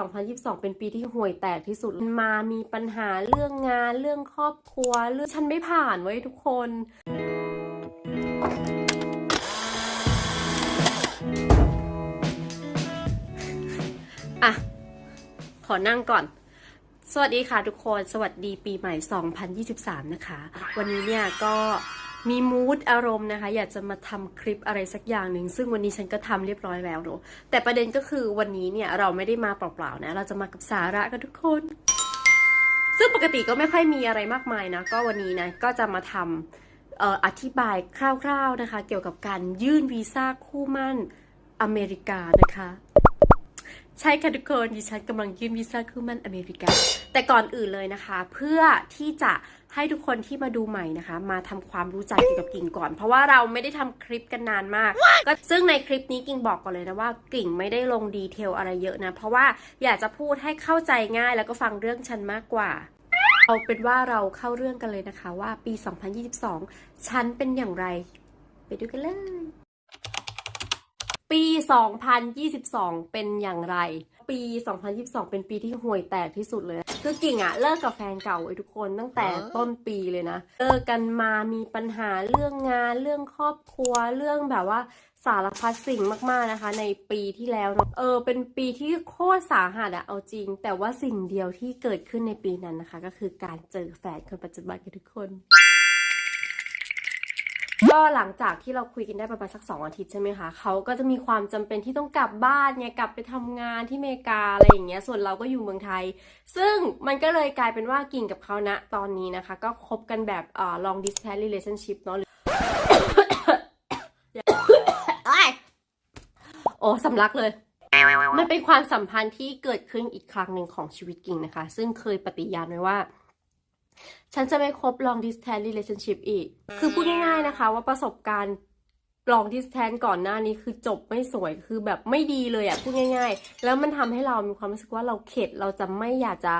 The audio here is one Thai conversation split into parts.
2022 เป็นปีที่ห่วยแตกที่สุดมามีปัญหาเรื่องงานเรื่องครอบครัวเรื่องฉันไม่ผ่านไว้ทุกคน อะ ขอนั่งก่อน สวัสดีค่ะทุกคน สวัสดีปีใหม่ 2023 นะคะ วันนี้เนี่ยก็ มีมูดอารมณ์นะคะ อยากจะมาทำคลิปอะไรสักอย่างหนึ่ง ซึ่งวันนี้ฉันก็ทำเรียบร้อยแล้วเนอะแต่ประเด็นก็คือวันนี้เนี่ยเราไม่ได้มาเปล่าๆนะ เราจะมากับสาระกันทุกคน ซึ่งปกติก็ไม่ค่อยมีอะไรมากมายนะ ก็วันนี้นะก็จะมาทำเอ่ออธิบายคร่าว ๆนะคะ เกี่ยวกับการยื่นวีซ่าคู่มั่นอเมริกานะคะ ใช่ค่ะทุกคนดิฉันกำลังยื่นวีซ่าคู่หมั่นอเมริกา แต่ก่อนอื่นเลยนะคะ เพื่อที่จะให้ทุกคนที่มาดูใหม่นะคะ มาทำความรู้จักเกี่ยวกับกิ่งก่อน เพราะว่าเราไม่ได้ทำคลิปกันนานมาก ก็ซึ่งในคลิปนี้กิ่งบอกก่อนเลยนะว่ากิ่งไม่ได้ลงดีเทลอะไรเยอะนะ เพราะว่าอยากจะพูดให้เข้าใจง่ายแล้วก็ฟังเรื่องฉันมากกว่าเอาเป็นว่าเราเข้าเรื่องกันเลยนะคะว่าปี 2022 ฉันเป็นอย่างไร ไปดูกันเลย ปี 2022 เป็นอย่างไร ปี 2022 เป็นปีที่ห่วยแตกที่สุดเลย คือกิ่งอะเลิกกับแฟนเก่าไอ้ทุกคนตั้งแต่ต้นปีเลยนะ เลิกกันมามีปัญหาเรื่องงานเรื่องครอบครัวเรื่องแบบว่าสารพัดสิ่งมากๆนะคะ ในปีที่แล้วเนอะเออเป็นปีที่โคตรสาหัสอะเอาจริง แต่ว่าสิ่งเดียวที่เกิดขึ้นในปีนั้นนะคะ ก็คือการเจอแฟนคนปัจจุบันกันทุกคน ก็หลังจากที่เราคุยกันได้ประมาณสักสองอาทิตย์ใช่ไหมคะเขาก็จะมีความจำเป็นที่ต้องกลับบ้านไงกลับไปทำงานที่อเมริกาอะไรอย่างเงี้ยส่วนเราก็อยู่เมืองไทย ซึ่งมันก็เลยกลายเป็นว่ากิ่งกับเขาณตอนนี้นะคะ ก็คบกันแบบอ่า long distance relationship เนาะโอ้สำลักเลยมันเป็นความสัมพันธ์ที่เกิดขึ้นอีกครั้งหนึ่งของชีวิตกิ่งนะคะ ซึ่งเคยปฏิญาณไว้ว่า ฉันจะไม่คบ long distance relationship อีก คือพูดง่ายๆนะคะว่าประสบการณ์ long distance ก่อนหน้านี้คือจบไม่สวยคือแบบไม่ดีเลยอะพูดง่าย ๆ แล้วมันทำให้เรามีความรู้สึกว่าเราเข็ดเราจะไม่อยากจะ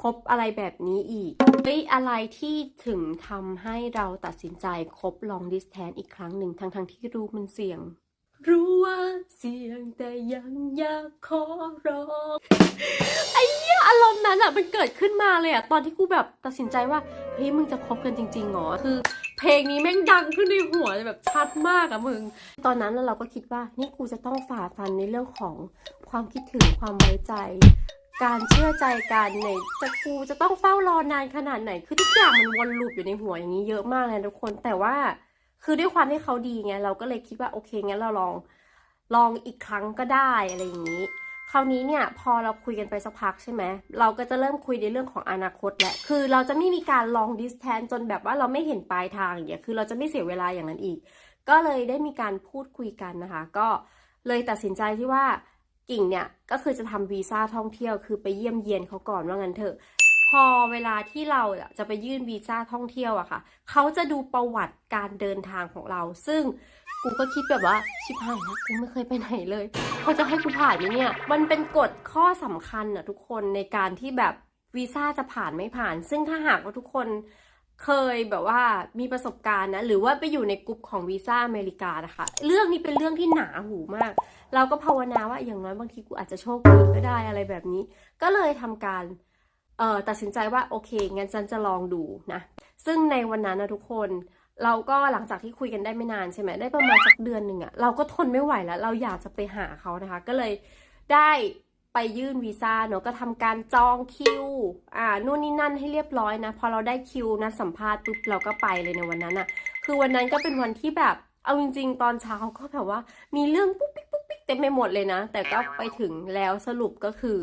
คบอะไรแบบนี้อีกเฮ้ยอะไรที่ถึงทำให้เราตัดสินใจคบ long distance อีกครั้งหนึ่งทั้งๆที่รู้มันเสี่ยง รู้ว่าเสี่ยงแต่ยังอยากขอร้องไอ้เหี้ยอารมณ์นั้นอะมันเกิดขึ้นมาเลยอะตอนที่กูแบบตัดสินใจว่าเฮ้ยมึงจะคบกันจริงๆเหรอคือ เพลงนี้แม่งดังขึ้นในหัวแบบชัดมากอะมึง ตอนนั้นเราก็คิดว่านี่กูจะต้องฝ่าฟันในเรื่องของความคิดถึงความไว้ใจ การเชื่อใจกันในจะกูจะต้องเฝ้ารอนานขนาดไหนคือทุกอย่างมันวนลูปอยู่ในหัวอย่างนี้เยอะมากเลยทุกคนแต่ว่า คือด้วยความที่เขาดีไงเราก็เลยคิดว่าโอเคงั้นเราลองลองอีกครั้งก็ได้อะไรอย่างนี้ คราวนี้เนี่ยพอเราคุยกันไปสักพักใช่ไหมเราก็จะเริ่มคุยในเรื่องของอนาคตแหละคือเราจะไม่มีการลองดิสแทนจนแบบว่าเราไม่เห็นปลายทางอย่างเงี้ยคือเราจะไม่เสียเวลาอย่างนั้นอีก ก็เลยได้มีการพูดคุยกันนะคะ ก็เลยตัดสินใจที่ว่ากิ่งเนี่ยก็คือจะทำวีซ่าท่องเที่ยวคือไปเยี่ยมเยียนเขาก่อนว่างั้นเถอะ พอเวลาที่เราจะไปยื่นวีซ่าท่องเที่ยวอะค่ะ เขาจะดูประวัติการเดินทางของเรา ซึ่งกูก็คิดแบบว่าชิบหายแล้วกูไม่เคยไปไหนเลย เขาจะให้กูผ่านไหมเนี่ย มันเป็นกฎข้อสำคัญอะทุกคนในการที่แบบวีซ่าจะผ่านไม่ผ่าน ซึ่งถ้าหากว่าทุกคนเคยแบบว่ามีประสบการณ์นะ หรือว่าไปอยู่ในกลุ่มของวีซ่าอเมริกานะคะ เรื่องนี้เป็นเรื่องที่หนาหูมาก เราก็ภาวนาว่าอย่างน้อยบางทีกูอาจจะโชคดีก็ได้อะไรแบบนี้ ก็เลยทำการ เออตัดสินใจว่าโอเคงั้นฉันจะลองดูนะซึ่งในวันนั้นนะทุกคนเราก็หลังจากที่คุยกันได้ไม่นานใช่ไหมได้ประมาณสักเดือนหนึ่งอะเราก็ทนไม่ไหวแล้ว เราอยากจะไปหาเขานะคะ ก็เลยได้ไปยื่นวีซ่าเนอะก็ทำการจองคิวอ่านู่นนี่นั่นให้เรียบร้อยนะ พอเราได้คิวนัดสัมภาษณ์ปุ๊บเราก็ไปเลยในวันนั้นอะคือวันนั้นก็เป็นวันที่แบบเอาจริง ๆ ตอนเช้าก็แบบว่ามีเรื่องปุ๊บปิ๊กปุ๊บปิ๊กเต็มไปหมดเลยนะ แต่ก็ไปถึงแล้วสรุปก็คือ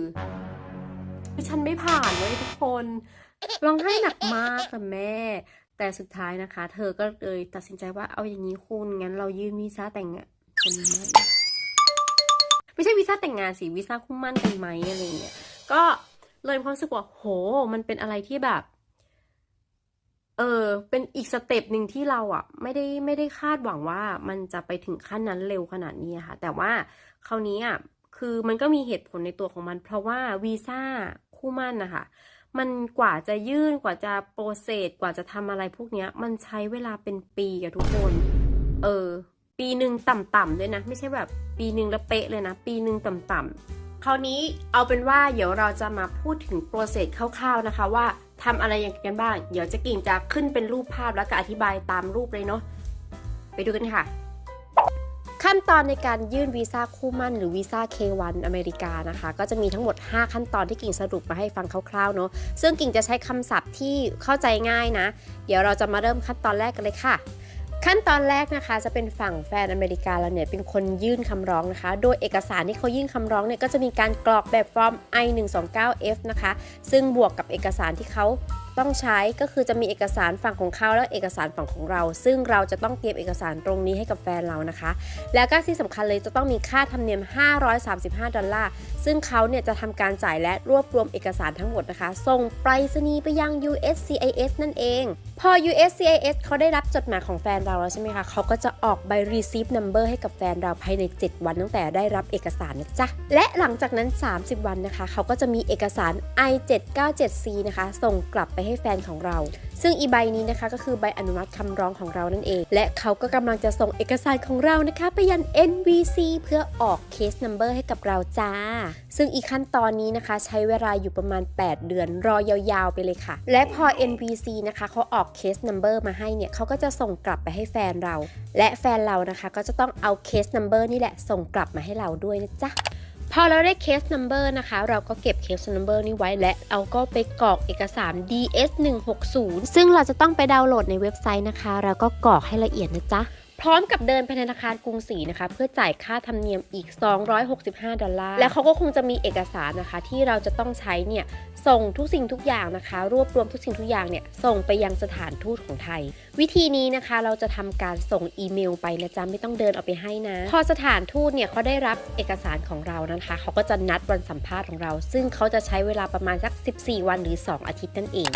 คือฉันไม่ผ่านเลยทุกคนร้องไห้หนักมากค่ะแม่ แต่สุดท้ายนะคะ เธอก็เลยตัดสินใจว่าเอาอย่างนี้คุณงั้นเรายื่นวีซ่าแต่งงานกันไหมไม่ใช่วีซ่าแต่งงานสิวีซ่าคู่มั่นกันไหมอะไรเงี้ยก็เลยความรู้สึกว่าโห มันเป็นอะไรที่แบบ เออเป็นอีกสเต็ปหนึ่งที่เราอะ ไม่ได้ไม่ได้คาดหวังว่ามันจะไปถึงขั้นนั้นเร็วขนาดนี้ค่ะ แต่ว่าคราวนี้อะคือมันก็มีเหตุผลในตัวของมัน เพราะว่าวีซ่า คู่มั่นนะคะมันกว่าจะยื่นกว่าจะโปรเซสกว่าจะทำอะไรพวกเนี้ยมันใช้เวลาเป็นปีอะทุกคน เออ ปีหนึ่งต่ำๆด้วยนะ ไม่ใช่แบบปีหนึ่งล้วเป๊ะเลยนะ ปีหนึ่งต่ำๆคราวนี้เอาเป็นว่าเดี๋ยวเราจะมาพูดถึงโปรเซสคร่าวๆนะคะว่าทำอะไรอย่างกันบ้าง เดี๋ยวจะกิ่งจะขึ้นเป็นรูปภาพแล้วก็อธิบายตามรูปเลยเนาะไปดูกันค่ะ ขั้นตอนในการยื่นวีซ่าคู่มั่นหรือวีซ่า K1 อเมริกานะคะ ก็จะมีทั้งหมด 5 ขั้นตอนที่กิ่งสรุปมาให้ฟังคร่าวๆเนาะซึ่งกิ่งจะใช้คำศัพท์ที่เข้าใจง่ายนะ เดี๋ยวเราจะมาเริ่มขั้นตอนแรกกันเลยค่ะขั้นตอนแรกนะคะจะเป็นฝั่งแฟนอเมริกาเราเนี่ยเป็นคนยื่นคำร้องนะคะ โดยเอกสารที่เขายื่นคำร้องเนี่ยก็จะมีการกรอกแบบฟอร์ม I129F นะคะ ซึ่งบวกกับเอกสารที่เขา ต้องใช้ก็คือจะมีเอกสารฝั่งของเขาและเอกสารฝั่งของเรา ซึ่งเราจะต้องเตรียมเอกสารตรงนี้ให้กับแฟนเรานะคะ แล้วก็ที่สำคัญเลยจะต้องมีค่าธรรมเนียม 535 ดอลลาร์ ซึ่งเขาเนี่ยจะทำการจ่ายและรวบรวมเอกสารทั้งหมดนะคะ ส่งไปรษณีย์ไปยัง USCIS นั่นเอง พอ USCIS เขาได้รับจดหมายของแฟนเราแล้วใช่ไหมคะ เขาก็จะออกใบ receipt number ให้กับแฟนเราภายใน 7 วันตั้งแต่ได้รับเอกสารนะจ๊ะ และหลังจากนั้น 30 วันนะคะ เขาก็จะมีเอกสาร I797C นะคะ ส่งกลับไปให้แฟนของเรา ซึ่งอีใบนี้นะคะก็คือใบอนุมัติคำร้องของเรานั่นเอง และเขาก็กำลังจะส่งเอกสารของเรานะคะ ไปยัง NVC เพื่อออก case number ให้กับเราจ้า ซึ่งอีกขั้นตอนนี้นะคะ ใช้เวลาอยู่ประมาณ 8 เดือนรอยาวๆ ไปเลยค่ะ และพอ NVC นะคะเขาออก case number มาให้เนี่ยเขาก็จะส่งกลับไปให้แฟนเรา และแฟนเรานะคะ ก็จะต้องเอา case number นี่แหละส่งกลับมาให้เราด้วยนะจ๊ะพอเราได้ case number นะคะ เราก็เก็บ case number นี้ไว้และเอาก็ไปกรอกเอกสาร DS 160ซึ่งเราจะต้องไปดาวน์โหลดในเว็บไซต์นะคะแล้วก็กรอกให้ละเอียดนะจ๊ะ พร้อมกับเดินไปธนาคารกรุงศรีนะคะ เพื่อจ่ายค่าธรรมเนียมอีก 265 ดอลลาร์ และเขาก็คงจะมีเอกสารนะคะ ที่เราจะต้องใช้เนี่ยส่งทุกสิ่งทุกอย่างนะคะ รวบรวมทุกสิ่งทุกอย่างเนี่ยส่งไปยังสถานทูตของไทย วิธีนี้นะคะเราจะทำการส่งอีเมลไปนะจ๊ะไม่ต้องเดินเอาไปให้นะ พอสถานทูตเนี่ยเขาได้รับเอกสารของเรานะคะ เขาก็จะนัดวันสัมภาษณ์ของเรา ซึ่งเขาจะใช้เวลาประมาณสัก 14 วันหรือ 2 อาทิตย์นั่นเอง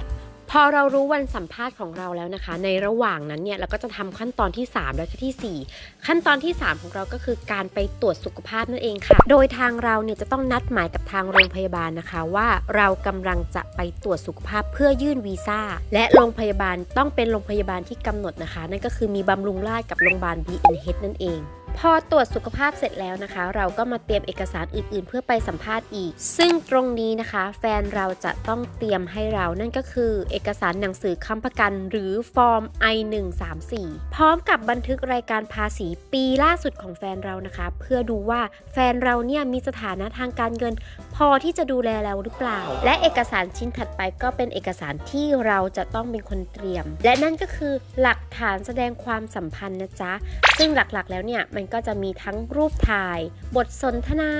พอเรารู้วันสัมภาษณ์ของเราแล้วนะคะ ในระหว่างนั้นเนี่ยเราก็จะทำขั้นตอนที่ 3 และก็ที่ 4 ขั้นตอนที่ 3 ของเราก็คือการไปตรวจสุขภาพนั่นเองค่ะ โดยทางเราเนี่ยจะต้องนัดหมายกับทางโรงพยาบาลนะคะ ว่าเรากำลังจะไปตรวจสุขภาพเพื่อยื่นวีซ่า และโรงพยาบาลต้องเป็นโรงพยาบาลที่กำหนดนะคะ นั่นก็คือมีบำรุงราษฎร์กับโรงพยาบาล BNH นั่นเอง พอตรวจสุขภาพเสร็จแล้วนะคะ เราก็มาเตรียมเอกสารอื่นๆ เพื่อไปสัมภาษณ์อีก ซึ่งตรงนี้นะคะ แฟนเราจะต้องเตรียมให้เรานั่นก็คือ เอกสารหนังสือค้ำประกัน หรือฟอร์ม I134 พร้อมกับบันทึกรายการภาษีปีล่าสุดของแฟนเรานะคะ เพื่อดูว่าแฟนเราเนี่ยมีสถานะทางการเงิน พอที่จะดูแลเราหรือเปล่า และเอกสารชิ้นถัดไปก็เป็นเอกสารที่เราจะต้องเป็นคนเตรียม และนั่นก็คือหลักฐานแสดงความสัมพันธ์นะจ๊ะซึ่งหลักๆ แล้วเนี่ยมันก็จะมีทั้งรูปถ่าย บทสนทนา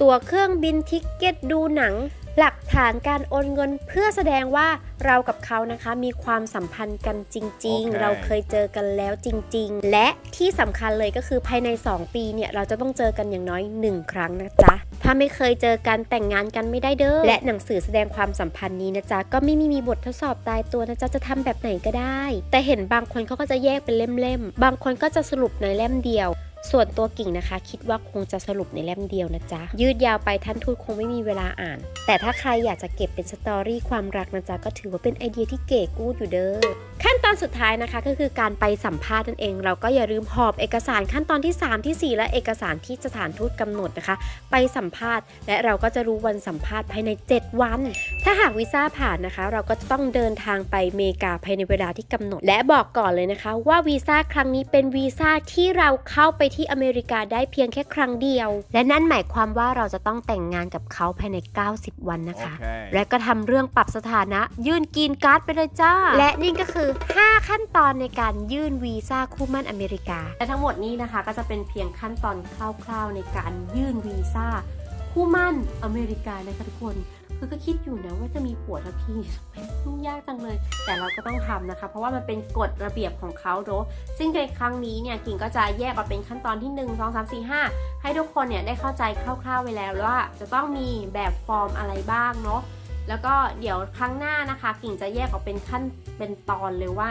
ตั๋วเครื่องบินทิกเก็ตดูหนัง หลักฐานการโอนเงินเพื่อแสดงว่าเรากับเขานะคะมีความสัมพันธ์กันจริงโอเคๆเราเคยเจอกันแล้วจริง ๆ และที่สำคัญเลยก็คือภายใน 2 ปีเนี่ยเราจะต้องเจอกันอย่างน้อย 1 ครั้งนะจ๊ะ ถ้าไม่เคยเจอกันแต่งงานกันไม่ได้เด้อ และหนังสือแสดงความสัมพันธ์นี้นะจ๊ะ ก็ไม่มีมีบททดสอบตายตัวนะจ๊ะ จะทำแบบไหนก็ได้ แต่เห็นบางคนเขาก็จะแยกเป็นเล่มๆ บางคนก็จะสรุปในเล่มเดียว ส่วนตัวกิ่งนะคะ คิดว่าคงจะสรุปในเล่มเดียวนะจ๊ะ ยืดยาวไปท่านทูตคงไม่มีเวลาอ่าน แต่ถ้าใครอยากจะเก็บเป็นสตอรี่ความรักนะจ๊ะ ก็ถือว่าเป็นไอเดียที่เก๋กูดอยู่เด้อขั้นตอนสุดท้ายนะคะก็คือการไปสัมภาษณ์นั่นเอง เราก็อย่าลืมหอบเอกสารขั้นตอนที่ 3 ที่ 4 และเอกสารที่สถานทูตกำหนดนะคะ ไปสัมภาษณ์ และเราก็จะรู้วันสัมภาษณ์ภายใน 7 วัน ถ้าหากวีซ่าผ่านนะคะ เราก็จะต้องเดินทางไปเมกาภายในเวลาที่กำหนด และบอกก่อนเลยนะคะ ว่าวีซ่าครั้งนี้เป็นวีซ่าที่เราเข้าไปที่อเมริกาได้เพียงแค่ครั้งเดียว และนั่นหมายความว่าเราจะต้องแต่งงานกับเขาภายใน 90 วันนะคะ Okay. และก็ทำเรื่องปรับสถานะ ยื่นกรีนการ์ดไปเลยจ้า และนี่ก็คือ 5 ขั้นตอนในการยื่นวีซ่าคู่มั่นอเมริกา และทั้งหมดนี้นะคะก็จะเป็นเพียงขั้นตอนคร่าวๆในการยื่นวีซ่าคู่มั่นอเมริกานะคะทุกคน คือก็คิดอยู่นะว่าจะมีผัวทักทียุ่งยากจังเลย แต่เราก็ต้องทำนะคะ เพราะว่ามันเป็นกฎระเบียบของเขาเนอะซึ่งในครั้งนี้เนี่ยกิ่งก็จะแยกออกเป็นขั้นตอนที่ 1 2 3 4 5 ให้ทุกคนเนี่ยได้เข้าใจคร่าวๆไว้แล้วว่า จะต้องมีแบบฟอร์มอะไรบ้างเนาะแล้วก็เดี๋ยวครั้งหน้านะคะ กิ่งจะแยกออกเป็นขั้นเป็นตอนเลยว่า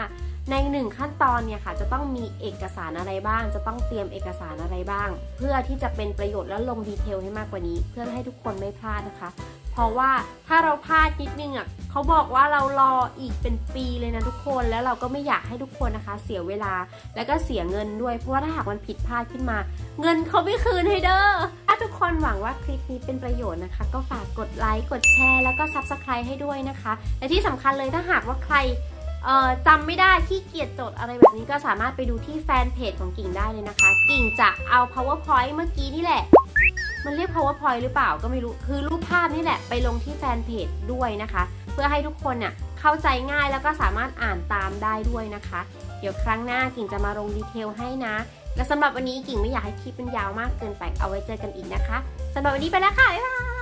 ในหนึ่งขั้นตอนเนี่ยค่ะ จะต้องมีเอกสารอะไรบ้าง จะต้องเตรียมเอกสารอะไรบ้าง เพื่อที่จะเป็นประโยชน์และลงดีเทลให้มากกว่านี้ เพื่อให้ทุกคนไม่พลาดนะคะ เพราะว่าถ้าเราพลาดนิดนึงอะเขาบอกว่าเรารออีกเป็นปีเลยนะทุกคนแล้วเราก็ไม่อยากให้ทุกคนนะคะ เสียเวลาแล้วก็เสียเงินด้วย เพราะว่าถ้าหากมันผิดพลาดขึ้นมา เงินเขาไม่คืนให้เด้อถ้าทุกคนหวังว่าคลิปนี้เป็นประโยชน์นะคะ ก็ฝากกดไลค์กดแชร์แล้วก็ Subscribe ให้ด้วยนะคะและที่สำคัญเลยถ้าหากว่าใครจำไม่ได้ที่เกียจจดอะไรแบบนี้ก็สามารถไปดูที่แฟนเพจของกิ่งได้เลยนะคะ กิ่งจะเอา powerpoint เมื่อกี้นี่แหละ มันเรียก powerpoint หรือเปล่าก็ไม่รู้ คือรูปภาพนี่แหละไปลงที่แฟนเพจด้วยนะคะ เพื่อให้ทุกคนเนี่ยเข้าใจง่ายแล้วก็สามารถอ่านตามได้ด้วยนะคะ เดี๋ยวครั้งหน้ากิ่งจะมาลงดีเทลให้นะ และสำหรับวันนี้กิ่งไม่อยากให้คลิปเป็นยาวมากเกินไป เอาไว้เจอกันอีกนะคะสำหรับวันนี้ไปแล้วค่ะ บ๊ายบาย